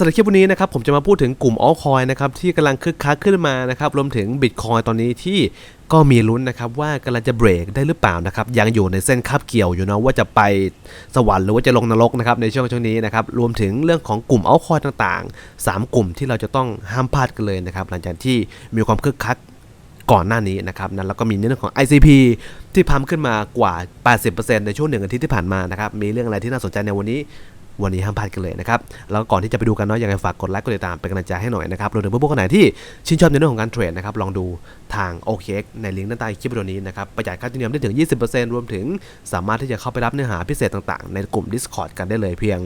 สำหรับคลิปวันนี้นะครับผมจะมาพูดถึงกลุ่ม altcoin นะครับที่กำลังคึกคักขึ้นมานะครับรวมถึง Bitcoin ตอนนี้ที่ก็มีลุ้นนะครับว่ากำลังจะเบรกได้หรือเปล่านะครับยังอยู่ในเส้นคาบเกี่ยวอยู่นะว่าจะไปสวรรค์หรือว่าจะลงนรกนะครับในช่วงช่วงนี้นะครับรวมถึงเรื่องของกลุ่ม altcoin ต่างๆ 3 กลุ่มที่เราจะต้องห้ามพลาดกันเลยนะครับหลังจากที่มีความคึกคักก่อนหน้านี้นะครับนั้นแล้วก็มีเรื่องของ ICP ที่พัมขึ้นมากว่า 80%ในช่วงหนึ่งอาทิตย์ที่ผ่านมานะครับมีเรื่องอะไรที่น่าสนใจในวันนี้ วันนี้ห้ามพลาดกันเลยนะครับ แล้วก่อนที่จะไปดูกันเนาะยังไงฝากกดไลค์กดติดตามเป็นกำลังใจให้หน่อยนะครับรวมถึงเพื่อนๆคนไหนที่ชื่นชอบในเรื่องของการเทรดนะครับลองดูทาง OKX ในลิงก์ด้านใต้คลิปวิดีโอนี้นะครับประหยัดค่าธรรมเนียมได้ถึง 20%รวมถึงสามารถที่จะเข้าไปรับเนื้อหาพิเศษต่างๆ ในกลุ่ม Discord กันได้เลยเพียง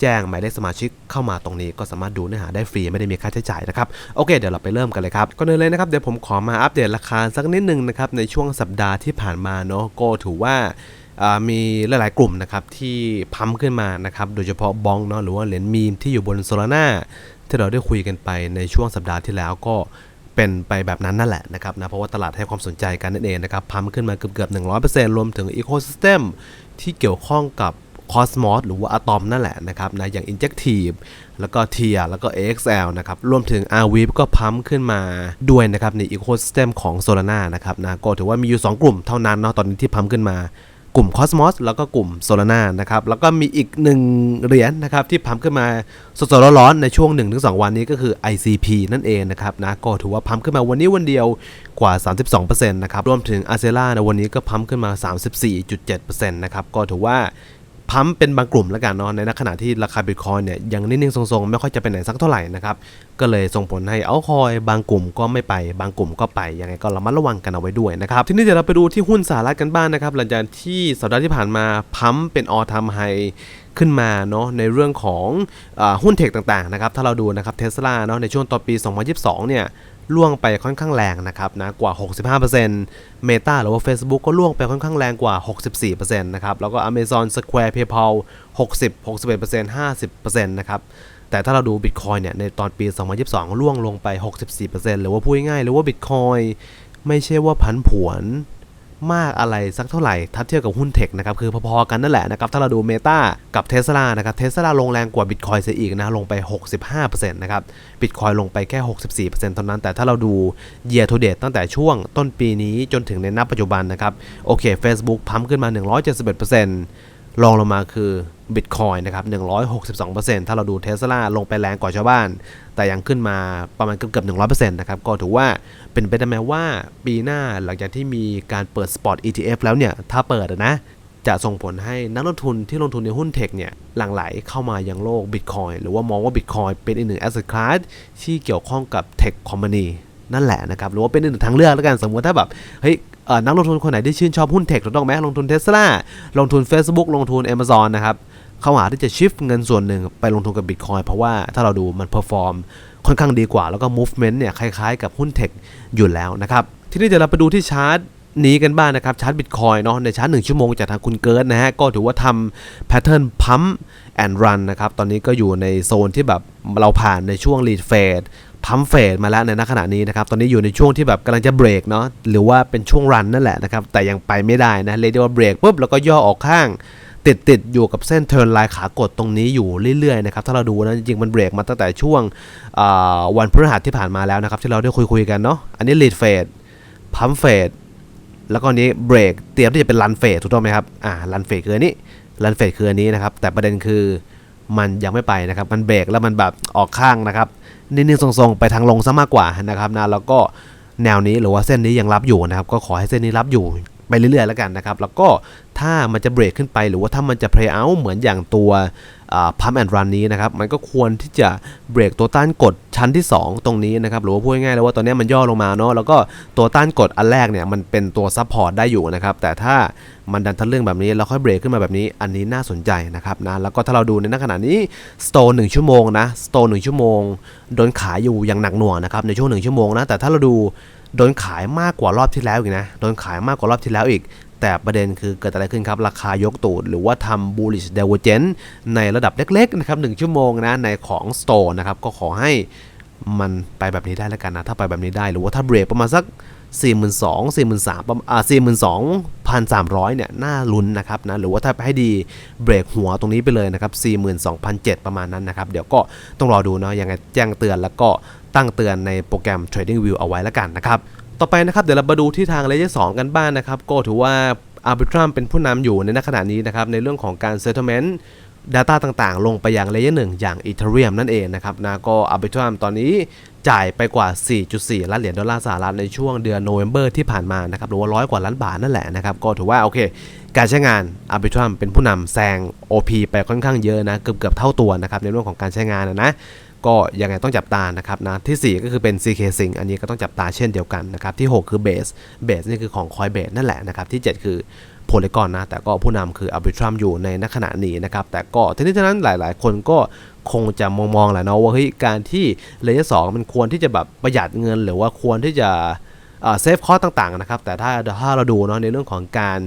แจ้งหมายเลขสมาชิกเข้ามาตรงนี้ก็สามารถดูเนื้อหาได้ฟรีไม่ได้มีค่าใช้จ่ายนะครับโอเคเดี๋ยวเราไปเริ่มกันเลยครับก่อนอื่นเลยนะครับเดี๋ยวผมขอมาอัปเดตราคาสักนิดนึงนะครับในช่วงสัปดาห์ที่ผ่านมาเนาะก็ถือว่า มีหลาย ๆ กลุ่มนะครับที่พัมขึ้นมานะครับโดยเฉพาะบองเนาะหรือว่าเหรียญมีมที่อยู่บนโซลาร่าที่เราได้คุยกันไปในช่วงสัปดาห์ที่แล้วก็เป็นไปแบบนั้นนั่นแหละนะครับนะเพราะว่าตลาดให้ความสนใจกันนั่นเองนะครับพัมขึ้นมาเกือบๆ100%รวมถึงอีโค y ิสเต็มที่เกี่ยวข้องกับ Cosmos หรือว่าอะตอมนั่นแหละนะครับนะอย่าง Injective แล้วก็ TIA แล้วก็ AXL นะครับรวมถึง RWIP ก็พัมขึ้นมาด้วยนะครับใน Ecosystem ของ Solana นะครับนะก็ถือว่ามีอยู่ 2 กลุ่มเท่านั้นเนาะตอนนี้ที่พัมขึ้นมา กลุ่ม Cosmos แล้วก็กลุ่ม Solana นะครับ แล้วก็มีอีกหนึ่งเหรียญนะครับ ที่พัมขึ้นมาสดๆร้อนๆในช่วง 1-2 วันนี้ก็คือ ICP นั่นเองนะครับนะก็ถือว่าพัมขึ้นมาวันนี้วันเดียวกว่า 32%นะครับ รวมถึง a c e l a ในวันนี้ก็พัมขึ้นมา 34.7%นะครับ ก็ถือว่า พัมเป็นบางกลุ่มแล้วกันเนาะในขณะที่ราคาบิตคอยเนี่ยยังนิ่งๆทรงๆ ไม่ค่อยจะไปไหนสักเท่าไหร่นะครับ ก็เลยส่งผลให้เอาคอยบางกลุ่มก็ไม่ไปบางกลุ่มก็ไป ยังไงก็ระมัดระวังกันเอาไว้ด้วยนะครับ ทีนี้เดี๋ยวเราไปดูที่หุ้นสหรัฐกันบ้างนนะครับ หลังจากที่สัปดาห์ที่ผ่านมาพัมเป็นออทามไฮขึ้นมาเนาะในเรื่องของอหุ้นเทคต่างๆนะครับถ้าเราดูนะครับเทสลาเนาะในช่วงตอนปี 2022 เนี่ย ล่วงไปค่อนข้างแรงนะครับนะกว่า 65% Meta หรือว่า Facebook ก็ล่วงไปค่อนข้างแรงกว่า 64%นะครับแล้วก็ Amazon Square PayPal 60 61% 50%นะครับแต่ถ้าเราดู Bitcoin เนี่ยในตอนปี 2022 ล่วงลงไป 64%หรือว่าพูดง่ายๆหรือว่า Bitcoin ไม่ใช่ว่าพันผวน มากอะไรสักเท่าไหร่ถ้าเทียบกับหุ้นเทคนะครับคือพอๆกันนั่นแหละนะครับถ้าเราดู Meta กับ Tesla นะครับเทสลาลงแรงกว่า Bitcoin เสียอีกนะลงไป 65%นะครับบิตคอยลงไปแค่ 64%เท่านั้น แต่ถ้าเราดู year to date ตั้งแต่ช่วงต้นปีนี้จนถึงในนับปัจจุบันนะครับโอเค Facebook พัมขึ้นมา 171% รองลงมาคือ Bitcoin นะครับ 162%ถ้าเราดู Tesla ลงไปแรงกว่าชาวบ้าน แต่ยังขึ้นมาประมาณเกือบๆ100%นะครับ ก็ถือว่าเป็นไปได้ไหมว่าปีหน้าหลังจากที่มีการเปิด Spot ETF แล้วเนี่ย ถ้าเปิดนะ จะส่งผลให้นักลงทุนที่ลงทุนในหุ้นเทคเนี่ยหลั่งไหลเข้ามายังโลก Bitcoin หรือว่ามองว่า Bitcoin เป็นอีกหนึ่ง asset class ที่เกี่ยวข้องกับ Tech Company นั่นแหละนะครับ หรือว่าเป็นอีกหนึ่งทางเลือกแล้วกัน สมมติถ้าแบบ เฮ้ย นักลงทุนคนไหนที่ชื่นชอบหุ้นเทคถูกต้องไหมลงทุนเทสลาลงทุน Facebook ลงทุน Amazon นะครับเขาหาที่จะชิฟเงินส่วนหนึ่งไปลงทุนกับ Bitcoin เพราะว่าถ้าเราดูมันเพอร์ฟอร์มค่อนข้างดีกว่า แล้วก็ movement เนี่ยคล้ายๆกับหุ้นเทคอยู่แล้วนะครับ ทีนี้เดี๋ยวเราไปดูที่ชาร์ตนี้กันบ้างนะครับ ชาร์ตบิตคอยเนาะในชาร์ตหนึ่งชั่วโมงจากทางคุณเกิร์ดนะฮะ ก็ถือว่าทำแพทเทิร์นพัมแอนด์รันนะครับ ตอนนี้ก็อยู่ในโซนที่แบบเราผ่านในช่วง lead phase พัมเฟสมาแล้วในณขณะนี้นะครับ ตอนนี้อยู่ในช่วงที่แบบกำลังจะเบรกเนาะ หรือว่าเป็นช่วงรันนั่นแหละนะครับ แต่ยังไปไม่ได้นะ เรียกว่าเบรกปุ๊บแล้วก็ย่อออกข้าง ติดติดอยู่กับเส้นเทิร์นไลน์ขากดตรงนี้อยู่เรื่อยๆนะครับ ถ้าเราดูนะจริงๆมันเบรกมาตั้งแต่ช่วงวันพฤหัสที่ผ่านมาแล้วนะครับ ที่เราได้คุยๆกันเนาะ อันนี้ lead phase พัมเฟสแล้วก็นนี้เบรกเตรียมที่จะเป็นรันเฟสถูกต้องไหมครับ อ่ารันเฟสคืออันนี้รันเฟสคืออันนี้นะครับ แต่ประเด็นคือมันยังไม่ไปนะครับ มันเบรกแล้วมันแบบออกข้างนะครับ นิ่งๆทรงๆไปทางลงซะมากกว่านะครับนะแล้วก็แนวนี้หรือว่าเส้นนี้ยังรับอยู่นะครับ ก็ขอให้เส้นนี้รับอยู่ ไปเรื่อยๆแล้วกันนะครับ แล้วก็ถ้ามันจะเบรกขึ้นไปหรือว่าถ้ามันจะ play out เหมือนอย่างตัวพัมแอนด์รันนี้นะครับ มันก็ควรที่จะเบรกตัวต้านกดชั้นที่ 2 ตรงนี้นะครับ หรือว่าพูดง่ายๆเลยว่าตอนนี้มันย่อลงมาเนาะแล้วก็ตัวต้านกดอันแรกเนี่ยมันเป็นตัวซัพพอร์ตได้อยู่นะครับ แต่ถ้ามันดันทะลึ่งแบบนี้แล้วค่อยเบรกขึ้นมาแบบนี้อันนี้น่าสนใจนะครับนะแล้วก็ถ้าเราดูในขณะนี้สโตนหนึ่งชั่วโมงนะสโตนหนึ่งชั่วโมงโดนขายอยู่อย่างหนักหน่วงนะครับในช่วงหนึ่งชั่วโมงนะแต่ถ้าเราดู โดนขายมากกว่ารอบที่แล้วอีกนะ โดนขายมากกว่ารอบที่แล้วอีก แต่ประเด็นคือเกิดอะไรขึ้นครับ ราคายกตูดหรือว่าทำ bullish divergence ในระดับเล็กๆนะครับ1ชั่วโมงนะในของ store นะครับ ก็ขอให้มันไปแบบนี้ได้แล้วกันนะ ถ้าไปแบบนี้ได้ หรือว่าถ้าเบรกประมาณสัก 42,000 43,000ประมาณอ่า42,300 เนี่ย น่าลุ้นนะครับนะ หรือว่าถ้าให้ดีเบรกหัวตรงนี้ไปเลยนะครับ 42,700 ประมาณนั้นนะครับ เดี๋ยวก็ต้องรอดูเนาะยังไงแจ้งเตือนแล้วก็ ตั้งเตือนในโปรแกรม Trading View เอาไว้แล้วกันนะครับ ต่อไปนะครับเดี๋ยวเรามาดูที่ทางเลเยอร์2กันบ้างนนะครับ ก็ถือว่า Arbitrum เป็นผู้นำอยู่ในขณะนี้นะครับในเรื่องของการ Settlement Data ต่างๆ ลงไปยังเลเยอร์1อย่าง Ethereum นั่นเองนะครับนะก็ Arbitrum ตอนนี้จ่ายไปกว่า 4.4 ล้านเหรียญดอลลาร์สหรัฐในช่วงเดือนโนเวม ber ที่ผ่านมานะครับหรือว่าร้อยกว่าล้านบาทนั่นแหละนะครับ ก็ถือว่าโอเค การใช้งาน Arbitrum เป็นผู้นำแซง OP ไปค่อนข้างเยอะนะ เกือบเกือบเท่าตัวนะครับในเรื่องของการใช้งานนะนะ ก็ยังไงต้องจับตานะครับนะที่ 4 ก็คือเป็น CK Sync อันนี้ก็ต้องจับตาเช่นเดียวกันนะครับที่ 6 คือ Base Base นี่คือของ Coinbase นั่นแหละนะครับที่ 7 คือ Polygon นะแต่ก็ผู้นำคือ Arbitrum อยู่ในณขณะนี้นะครับแต่ก็ทีนี้ฉะนั้นหลาย ๆ คนก็คงจะมองๆแหละเนาะว่าเฮ้ยการที่เลเยอร์สมันควรที่จะแบบประหยัดเงิน หรือว่าควรที่จะเซฟคอสต่าง ๆ นะครับแต่ถ้าถ้าเราดูเนาะในเรื่องของการ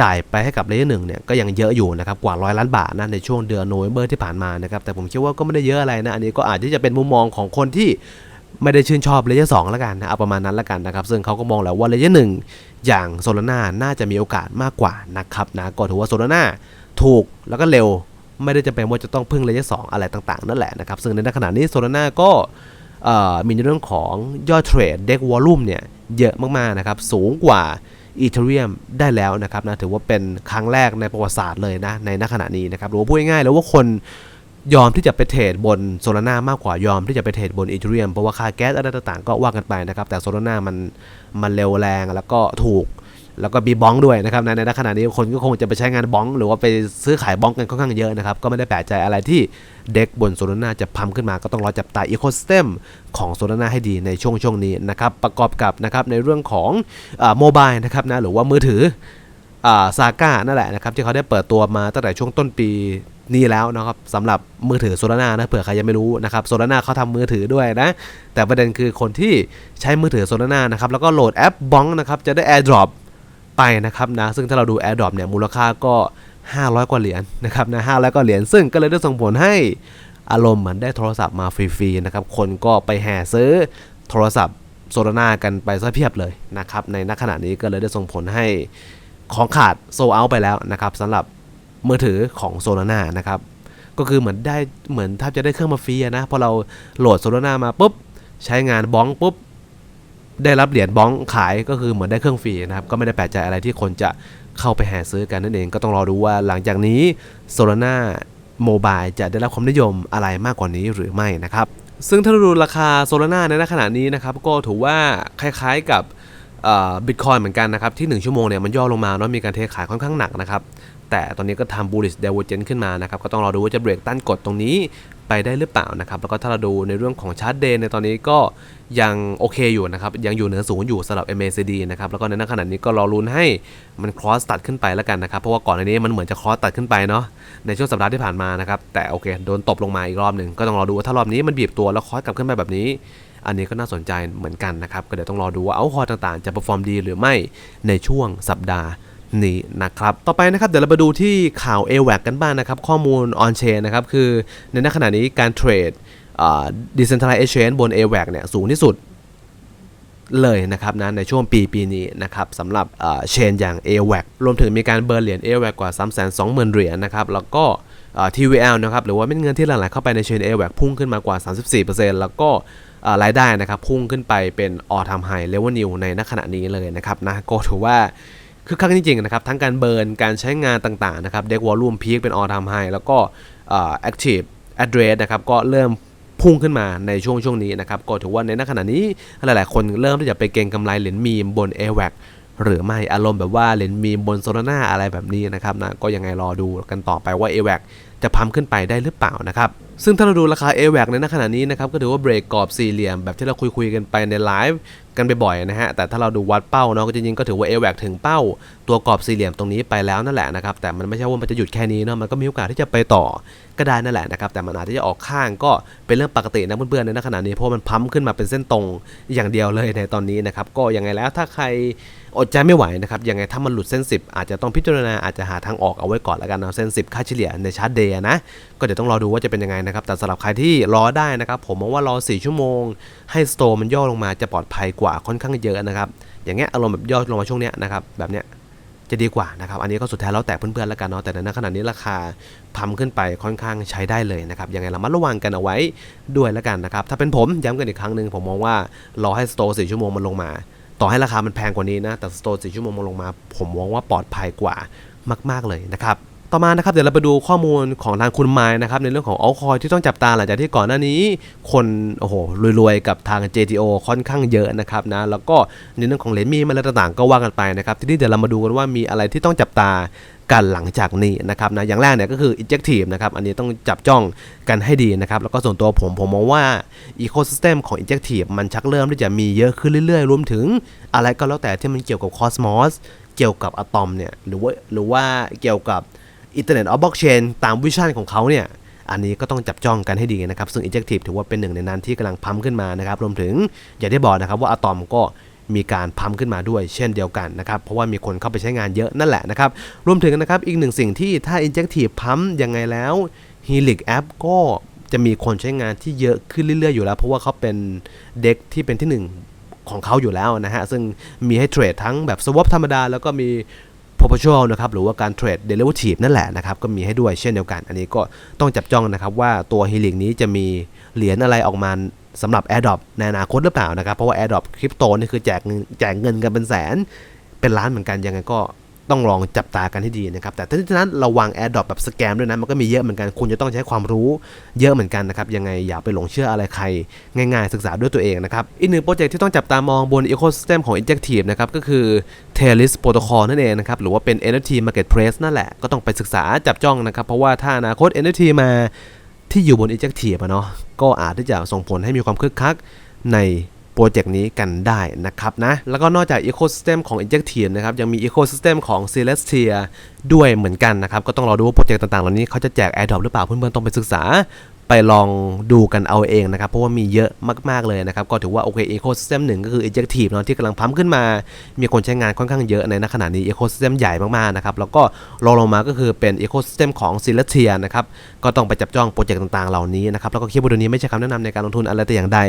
จ่ายไปให้กับเลเยอร์หนึ่งเนี่ยก็ยังเยอะอยู่นะครับกว่าร้อยล้านบาทนะในช่วงเดือนโนเวม ber ที่ผ่านมานะครับแต่ผมคิดว่าก็ไม่ได้เยอะอะไรนะอันนี้ก็อาจจะเป็นมุมมองของคนที่ไม่ได้ชื่นชอบเลเยอร์สองแล้วกันนะเอาประมาณนั้นแล้วกันนะครับ ซึ่งเขาก็มองแล้วว่าเลเยอร์หนึ่งอย่างโซลาร่าน่าจะมีโอกาสมากกว่านะครับนะก็ถือว่าโซลาร่าถูกแล้วก็เร็ว ไม่ได้จำเป็นว่าจะต้องพึ่งเลเยอร์สองอะไรต่างๆ นั่นแหละนะครับ ซึ่งในขณะนี้โซลาร่าก็มีในเรื่องของยอดเทรดเด็กวอลลุ่มเนี่ยเยอะมากๆนะครับสูงกว่า อีเทเรียมได้แล้วนะครับนะถือว่าเป็นครั้งแรกในประวัติศาสตร์เลยนะในณขณะนี้นะครับหรือว่าพูดง่ายๆแล้วว่าคนยอมที่จะไปเทรดบนโซลาร่ามากกว่ายอมที่จะไปเทรดบนอีเทเรียมเพราะว่าค่าแก๊สอะไรต่างๆก็ว่ากันไปนะครับแต่โซลาร่ามันมันเร็วแรงแล้วก็ถูก แล้วก็มีบ้องด้วยนะครับในในขณะนี้คนก็คงจะไปใช้งานบ้อง หรือว่าไปซื้อขายบ้องกันค่อนข้างเยอะนะครับ ก็ไม่ได้แปลกใจอะไรที่เด็กบนโซลาร่าจะพัมขึ้นมาก็ต้องรอจับตาอีโคสเต็มของโซลาร่าให้ดีในช่วงช่วงนี้นะครับ ประกอบกับนะครับในเรื่องของโมบายนะครับนะหรือว่ามือถือซาก้านั่นแหละนะครับที่เขาได้เปิดตัวมาตั้งแต่ช่วงต้นปีนี้แล้วนะครับสำหรับมือถือโซลาร่านะเผื่อใครยังไม่รู้นะครับโซลาร่าเขาทำมือถือด้วยนะ แต่ประเด็นคือคนที่ใช้มือถือโซลาร่านะครับแล้วก็โหลดแอปบ้องนะครับจะได้ AirDrop ไปนะครับนะซึ่งถ้าเราดู AirDrop เนี่ยมูลค่าก็ 500 กว่าเหรียญนะครับนะ500กว่าเหรียญซึ่งก็เลยได้ส่งผลให้อารมณ์เหมือนได้โทรศัพท์มาฟรีๆนะครับคนก็ไปแห่ซื้อโทรศัพท์โซลาร่ากันไปซะเพียบเลยนะครับในณขณะนี้ก็เลยได้ส่งผลให้ของขาดโซเอาไปแล้วนะครับสำหรับมือถือของโซลาร่านะครับก็คือเหมือนได้เหมือนแทบจะได้เครื่องมาฟรีนะพอเราโหลดโซลาร่ามาปุ๊บ ใช้งานบ้องปุ๊บ ได้รับเหรียญบ้องขายก็คือเหมือนได้เครื่องฟรีนะครับ ก็ไม่ได้แปลกใจอะไรที่คนจะเข้าไปแห่ซื้อกันนั่นเอง ก็ต้องรอดูว่าหลังจากนี้ Solana Mobile จะได้รับความนิยมอะไรมากกว่านี้หรือไม่นะครับ ซึ่งถ้าเราดูราคา Solana ในขณะนี้นะครับ ก็ถือว่าคล้ายๆกับบิตคอยเหมือนกันนะครับ ที่ 1 ชั่วโมงเนี่ยมันย่อลงมาเนาะมีการเทขายค่อนข้างหนักนะครับแต่ตอนนี้ก็ทำ bullish divergence ขึ้นมานะครับ ก็ต้องรอดูว่าจะเบรกต้านกดตรงนี้ ไปได้หรือเปล่านะครับ แล้วก็ถ้าเราดูในเรื่องของชาร์ตเดย์ในตอนนี้ก็ยังโอเคอยู่นะครับ ยังอยู่เหนือสูงอยู่สำหรับ MACD นะครับ แล้วก็ในขณะนี้ก็รอลุ้นให้มัน cross ตัดขึ้นไปแล้วกันนะครับ เพราะว่าก่อนในนี้มันเหมือนจะ cross ตัดขึ้นไปเนาะ ในช่วงสัปดาห์ที่ผ่านมานะครับ แต่โอเคโดนตบลงมาอีกรอบหนึ่งก็ต้องรอดูว่าถ้ารอบนี้มันบีบตัวแล้ว cross กลับขึ้นไปแบบนี้ อันนี้ก็น่าสนใจเหมือนกันนะครับ ก็เดี๋ยวต้องรอดูว่าเอาคอต่างๆ จะ perform ดีหรือไม่ในช่วงสัปดาห์ นี้นะครับ ต่อไปนะครับเดี๋ยวเราไปดูที่ข่าว a w a c กันบ้างนะครับ ข้อมูล on chain นะครับ คือในขณะนี้การเทรด decentralized exchange บน a w a c เนี่ยสูงที่สุดเลยนะครับนะในช่วงปีปีนี้นะครับสำหรับเชนอย่าง a w a c รวมถึงมีการเบิร์นเหรียญ a w a c กว่า 3 2 0 0 0 0เหรียญนะครับ แล้วก็ TVL นะครับหรือว่าเม็ดเงินที่หลั่งไหลเข้าไปในเชน a w a c พุ่งขึ้นมากว่า 34%แล้วก็รายได้นะครับพุ่งขึ้นไปเป็น all time high level new ในณขณะนี้เลยนะครับนะก็ถือว่า คือครั้งจริงๆนะครับทั้งการเบิร์นการใช้งานต่างๆนะครับเด็กวอลลุ่มพีคเป็นออทามไฮแล้วก็แอคทีฟแอดเดรสนะครับก็เริ่มพุ่งขึ้นมาในช่วงช่วงนี้นะครับก็ถือว่าในณขณะนี้หลายๆคนเริ่มที่จะไปเก็งกำไรเหรียญมีมบน a w a c หรือไม่อารมณ์แบบว่าเหรียญมีมบนโซลาร่าอะไรแบบนี้นะครับนะก็ยังไงรอดูกันต่อไปว่า a w a c จะพัมขึ้นไปได้หรือเปล่านะครับซึ่งถ้าเราดูราคา a w a c ในณขณะนี้นะครับก็ถือว่าเบรกกรอบสี่เหลี่ยมแบบที่เราคุยคุยๆกันไปในไลฟ์กันบ่อยๆนะฮะแต่ถ้าเราดูวัดเป้าเนาะก็จริงๆก็ถือว่า a w a c ถึงเป้า ตัวกรอบสี่เหลี่ยมตรงนี้ไปแล้วนั่นแหละนะครับแต่มันไม่ใช่ว่ามันจะหยุดแค่นี้เนาะมันก็มีโอกาสที่จะไปต่อก็ได้นั่นแหละนะครับแต่มันอาจจะออกข้างก็เป็นเรื่องปกตินะเพื่อนๆในขณะนี้เพราะมันพัมขึ้นมาเป็นเส้นตรงอย่างเดียวเลยในตอนนี้นะครับก็ยังไงแล้วถ้าใครอดใจไม่ไหวนะครับยังไงถ้ามันหลุดเส้น 10 อาจจะต้องพิจารณาอาจจะหาทางออกเอาไว้ก่อนแล้วกันนะเส้น 10 ค่าเฉลี่ยในชาร์ตเดยนะ ก็เดี๋ยวต้องรอดูว่าจะเป็นยังไงนะครับ แต่สำหรับใครที่รอได้นะครับ ผมมองว่ารอ 4 ชั่วโมง ให้สโตร์มันย่อลงมาจะปลอดภัยกว่าค่อนข้างเยอะนะครับ อย่างเงี้ยอารมณ์แบบย่อลงมาช่วงเนี้ยนะครับแบบเนี้ยจะดีกว่านะครับ อันนี้ก็สุดท้ายแล้วแต่เพื่อนๆแล้วกันเนาะ แต่ในขณะนี้ราคาพัมขึ้นไปค่อนข้างใช้ได้เลยนะครับ ยังไงเรามาระวังกันเอาไว้ด้วยแล้วกันนะครับ ถ้าเป็นผมย้ำกันอีกครั้งหนึ่งผมมองว่ารอให้สโตร์4ชั่วโมงมันลงมา ต่อให้ราคามันแพงกว่านี้นะ แต่สโตร์4ชั่วโมงมันลงมา ผมมองว่าปลอดภัยกว่ามาก ๆเลยนะครับ ต่อมานะครับเดี๋ยวเราไปดูข้อมูลของทางคุณไม้นะครับในเรื่องของอัลคอยที่ต้องจับตาหลังจากที่ก่อนหน้านี้ คนโอ้โหรวยๆกับทาง JTO ค่อนข้างเยอะนะครับนะแล้วก็ในเรื่องของเหรียญมีมาอะไรต่างๆก็ว่ากันไปนะครับทีนี้เดี๋ยวเรามาดูกันว่ามีอะไรที่ต้องจับตากันหลังจากนี้นะครับนะอย่างแรกเนี่ยก็คือ injective นะครับอันนี้ต้องจับจ้องกันให้ดีนะครับแล้วก็ส่วนตัวผมผมมองว่า ecosystem ของ injective มันชักเริ่มที่จะมีเยอะขึ้นเรื่อยๆ รวมถึงอะไรก็แล้วแต่ที่มันเกี่ยวกับ cosmos เกี่ยวกับอะตอมเนี่ยหรือว่าหรือว่าเกี่ยวกับ Internet of Blockchain ตามวิชั่นของเขาเนี่ยอันนี้ก็ต้องจับจ้องกันให้ดีนะครับ ซึ่ง Injective ถือว่าเป็นหนึ่งในนั้นที่กำลังพัมขึ้นมานะครับ รวมถึงอย่างที่บอกนะครับว่าอะตอมก็มีการพัมขึ้นมาด้วยเช่นเดียวกันนะครับ เพราะว่ามีคนเข้าไปใช้งานเยอะนั่นแหละนะครับ รวมถึงนะครับอีกหนึ่งสิ่งที่ถ้า Injective พัมยังไงแล้ว Helix App ก็จะมีคนใช้งานที่เยอะขึ้นเรื่อยๆอยู่แล้ว เพราะว่าเขาเป็นเด็กที่เป็นที่หนึ่งของเขาอยู่แล้วนะฮะ ซึ่งมีให้เทรดทั้งแบบ swap ธรรมดา แล้วก็มี perpetual นะครับหรือว่าการเทรด derivative นั่นแหละนะครับก็มีให้ด้วยเช่นเดียวกัน อันนี้ก็ต้องจับจ้องนะครับว่าตัว Helix นี้จะมีเหรียญอะไรออกมาสำหรับ AirDrop ในอนาคตหรือเปล่านะครับ เพราะว่า AirDrop คริปโตนี่คือแจกแจกเงินกันเป็นแสน เป็นล้านเหมือนกันยังไงก็ ต้องลองจับตากันให้ดีนะครับแต่ทั้งนั้นระวัง AirDrop แบบสแกมด้วยนะมันก็มีเยอะเหมือนกันคุณจะต้องใช้ความรู้เยอะเหมือนกันนะครับยังไงอย่าไปหลงเชื่ออะไรใคร ง่ายๆ ศึกษาด้วยตัวเองนะครับอีกหนึ่งโปรเจกต์ที่ต้องจับตามองบน Ecosystem ของ Injective นะครับก็คือ Talis Protocol นั่นเองนะครับหรือว่าเป็น NFT Marketplace นั่นแหละก็ต้องไปศึกษาจับจ้องนะครับเพราะว่าถ้าอนาคต NFT มาที่อยู่บน Injective อะเนาะก็อาจที่จะส่งผลให้มีความคึกคักใน โปรเจกต์นี้กันได้นะครับนะ แล้วก็นอกจาก Ecosystem ของ Injective นะครับ ยังมี Ecosystem ของ Celestia ด้วยเหมือนกันนะครับ ก็ต้องรอดูว่าโปรเจกต์ต่างๆ เหล่านี้เขาจะแจก Airdrop หรือเปล่า เพื่อนๆ ต้องไปศึกษา ไปลองดูกันเอาเองนะครับ เพราะว่ามีเยอะมากๆเลยนะครับ ก็ถือว่าโอเค Ecosystem หนึ่งก็คือ Injective เนาะที่กำลังพัมขึ้นมา มีคนใช้งานค่อนข้างเยอะในณขณะนี้ Ecosystem ใหญ่มากๆนะครับ แล้วก็รองลงมาก็คือเป็น Ecosystem ของ Celestia นะครับ ก็ต้องไปจับจ้องโปรเจกต์ต่างๆ เหล่านี้นะครับ แล้วก็คลิปวิดีโอนี้ไม่ใช่คำแนะนำในการลงทุนอะไรแต่อย่างใด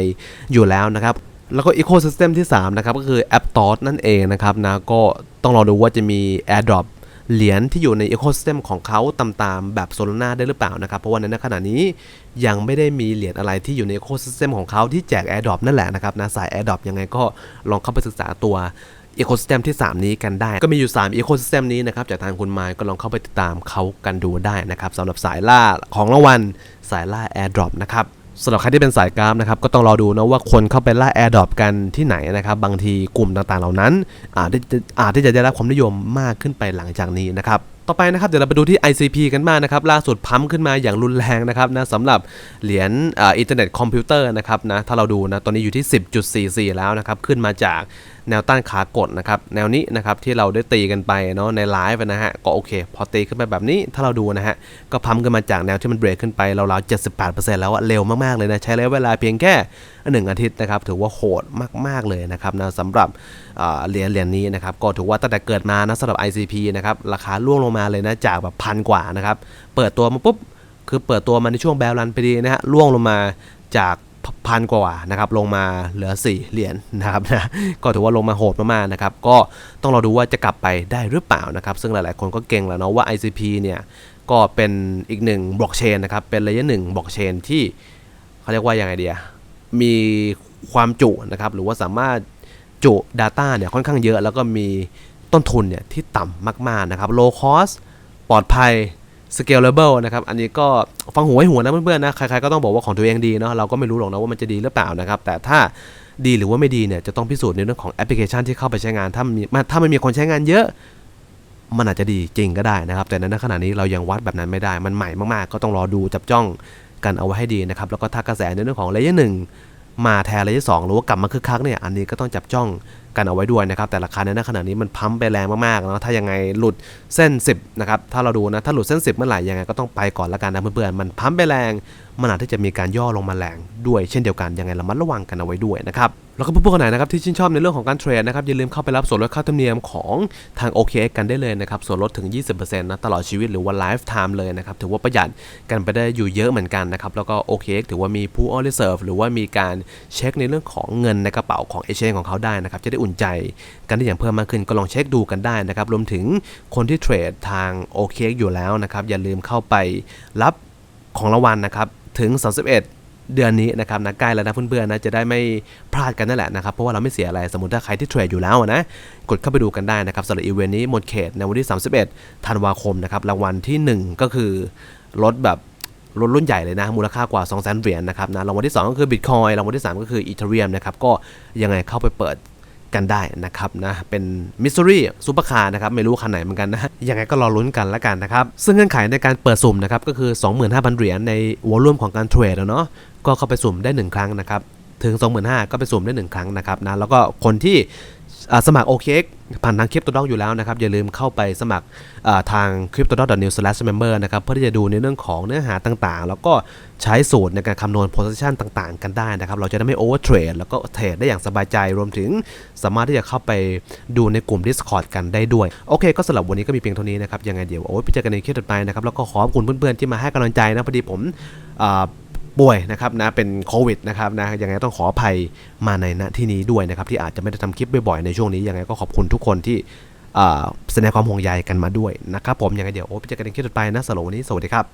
อยู่แล้วนะครับ แล้วก็ Ecosystem ที่ 3 นะครับ ก็คือ App t o s นั่นเองนะครับนะก็ต้องรอดูว่าจะมี AirDrop เหรียญที่อยู่ใน Ecosystem ของเขาตามๆแบบ Solana ได้หรือเปล่านะครับ เพราะว่าในขณะนี้ยังไม่ได้มีเหรียญอะไรที่อยู่ใน Ecosystem ของเขาที่แจก AirDrop นั่นแหละนะครับนะสาย AirDrop ยังไงก็ลองเข้าไปศึกษาตัว Ecosystem ที่ 3 นี้กันได้ ก็มีอยู่3 Ecosystem นี้นะครับ จากทางคุณไมค์ก็ลองเข้าไปติดตามเขากันดูได้นะครับสำหรับสายล่าของรางวัลสายล่า AirDrop นะครับ สำหรับใครที่เป็นสายกราฟนะครับก็ต้องรอดูนะว่าคนเข้าไปล่าแอร์ดรอปกันที่ไหนนะครับ บางทีกลุ่มต่างๆเหล่านั้นอาจจะอาจที่จะได้รับความนิยมมากขึ้นไปหลังจากนี้นะครับต่อไปนะครับเดี๋ยวเราไปดูที่ ICP กันบ้างนะครับล่าสุดพัมขึ้นมาอย่างรุนแรงนะครับนะสำหรับเหรียญออินเทอร์เน็ตคอมพิวเตอร์นะครับนะถ้าเราดูนะตอนนี้อยู่ที่ 10.44 แล้วนะครับขึ้นมาจาก แนวต้านขากดนะครับแนวนี้นะครับที่เราได้ตีกันไปเนาะในไลฟ์นะฮะก็โอเค พอตีขึ้นไปแบบนี้ถ้าเราดูนะฮะก็พัมขึ้นมาจากแนวที่มันเบรกขึ้นไปราวๆ78%แล้วอะเร็วมากๆเลยนะใช้ระยะเวลาเพียงแค่หนึ่งอาทิตย์นะครับถือว่าโหดมากๆเลยนะครับนะสำหรับเหรียญเหรียญนี้นะครับก็ถือว่าตั้งแต่เกิดมานะสำหรับ ICP นะครับราคาร่วงลงมาเลยนะจากแบบพันกว่านะครับเปิดตัวมาปุ๊บคือเปิดตัวมาในช่วงแบลลันพอดีนะฮะล่วงลงมาจาก พันกว่านะครับลงมาเหลือ 4 เหรียญนะครับนะก็ถือว่าลงมาโหดมากๆนะครับก็ต้องรอดูว่าจะกลับไปได้หรือเปล่านะครับ ซึ่งหลายๆคนก็เก่งแล้วเนาะว่า ICP เนี่ยก็เป็นอีกหนึ่งบล็อกเชนนะครับเป็นเลเยอร์หนึ่งบล็อกเชนที่เขาเรียกว่ายังไงเดียมีความจุนะครับหรือว่าสามารถจุ Data เนี่ยค่อนข้างเยอะ แล้วก็มีต้นทุนเนี่ยที่ต่ำมากๆนะครับ low cost ปลอดภัย scalable นะครับ อันนี้ก็ฟังหูไว้หัวนะเพื่อนๆนะ ใครๆก็ต้องบอกว่าของตัวเองดีเนาะ เราก็ไม่รู้หรอกนะว่ามันจะดีหรือเปล่านะครับ แต่ถ้าดีหรือว่าไม่ดีเนี่ย จะต้องพิสูจน์ในเรื่องของแอปพลิเคชันที่เข้าไปใช้งาน ถ้ามีถ้ามันมีคนใช้งานเยอะมันอาจจะดีจริงก็ได้นะครับ แต่ในขณะนี้เรายังวัดแบบนั้นไม่ได้ มันใหม่มากๆ ก็ต้องรอดูจับจ้องกันเอาไว้ให้ดีนะครับ แล้วก็ถ้ากระแสในเรื่องของเลเยอร์หนึ่ง มาแทนเลยอร์สองหรือว่ากลับมาคึกคักเนี่ยอันนี้ก็ต้องจับจ้องกันเอาไว้ด้วยนะครับ แต่ราคาในขณะนี้มันพัมไปแรงมากๆนะถ้ายังไงหลุดเส้น 10นะครับถ้าเราดูนะถ้าหลุดเส้น 10 เมื่อไหร่ยังไงก็ต้องไปก่อนละกันนะเพื่อนๆมันพัมไปแรงมันอาจที่จะมีการย่อลงมาแรงด้วยเช่นเดียวกันยังไงเรามัดระวังกันเอาไว้ด้วยนะครับ แล้วก็เพื่อนๆคนไหนนะครับที่ชื่นชอบในเรื่องของการเทรดนะครับอย่าลืมเข้าไปรับส่วนลดค่าธรรมเนียมของทาง OKX กันได้เลยนะครับส่วนลดถึง 20%นะตลอดชีวิตหรือว่า lifetime เลยนะครับถือว่าประหยัดกันไปได้อยู่เยอะเหมือนกันนะครับแล้วก็ OKX ถือว่ามีผู้ all reserve หรือว่ามีการเช็คในเรื่องของเงินในกระเป๋าของ exchange ของเขาได้นะครับจะได้อุ่นใจกันได้อย่างเพิ่มมากขึ้นก็ลองเช็คดูกันได้นะครับรวมถึงคนที่เทรดทาง OKX อยู่แล้วนะครับอย่าลืมเข้าไปรับของรางวัลนะครับถึง 31 เดือนนี้นะครับนะใกล้แล้วนะเพื่อนๆนะจะได้ไม่พลาดกันนั่นแหละนะครับเพราะว่าเราไม่เสียอะไรสมมติถ้าใครที่เทรดอยู่แล้วนะกดเข้าไปดูกันได้นะครับสำหรับอีเวนต์นี้หมดเขตในวันที่ 31 ธันวาคมนะครับรางวัลที่ 1 ก็คือรถแบบรถรุ่นใหญ่เลยนะ มูลค่ากว่า 2 0 0 0 0 0เหรียญนะครับนะรางวัลที่ 2 ก็คือบิตคอยรางวัลที่ 3 ก็คืออีเทเรียมนะครับก็ยังไงเข้าไปเปิดกันได้นะครับนะเป็นมิสซูรี่ซูเปอร์คาร์นะครับไม่รู้คันไหนเหมือนกันนะยังไงก็รอลุ้นกันละกันนะครับ ซึ่งเงื่อนไขในการเปิดสุ่มนะครับก็คือ 25,000 เหรียญในวอลลุ่มของการเทรดเนาะ ก็เข้าไปสุ่มได้ 1 ครั้งนะครับ ถึง 25,000 ก็ไปสุ่มได้ 1 ครั้งนะครับนะ แล้วก็คนที่สมัคร OKX ผ่านทางคลิปตัวดอกอยู่แล้วนะครับ อย่าลืมเข้าไปสมัครทาง crypto.news/member นะครับ เพื่อที่จะดูในเรื่องของเนื้อหาต่างๆ แล้วก็ใช้สูตรในการคำนวณ position ต่างๆ กันได้นะครับ เราจะได้ไม่ over trade แล้วก็เทรดได้อย่างสบายใจ รวมถึงสามารถที่จะเข้าไปดูในกลุ่ม Discord กันได้ด้วย โอเค ก็สำหรับวันนี้ก็มีเพียงเท่านี้นะครับ ยังไงเดี๋ยวโอ้ยไปเจอกันในคลิปต่อไปนะครับ แล้วก็ขอบคุณเพื่อนๆที่มาให้กำลังใจนะพอดีผมอ่า ป่วยนะครับนะเป็นโควิดนะครับนะยังไงต้องขออภัยมาในณที่นี้ด้วยนะครับที่อาจจะไม่ได้ทำคลิปบ่อยๆในช่วงนี้ยังไงก็ขอบคุณทุกคนที่แสดงความห่วงใยกันมาด้วยนะครับผมยังไงเดี๋ยวโอ้ไปเจอกันในคลิปต่อไปนะสโลวันนี้สวัสดีครับ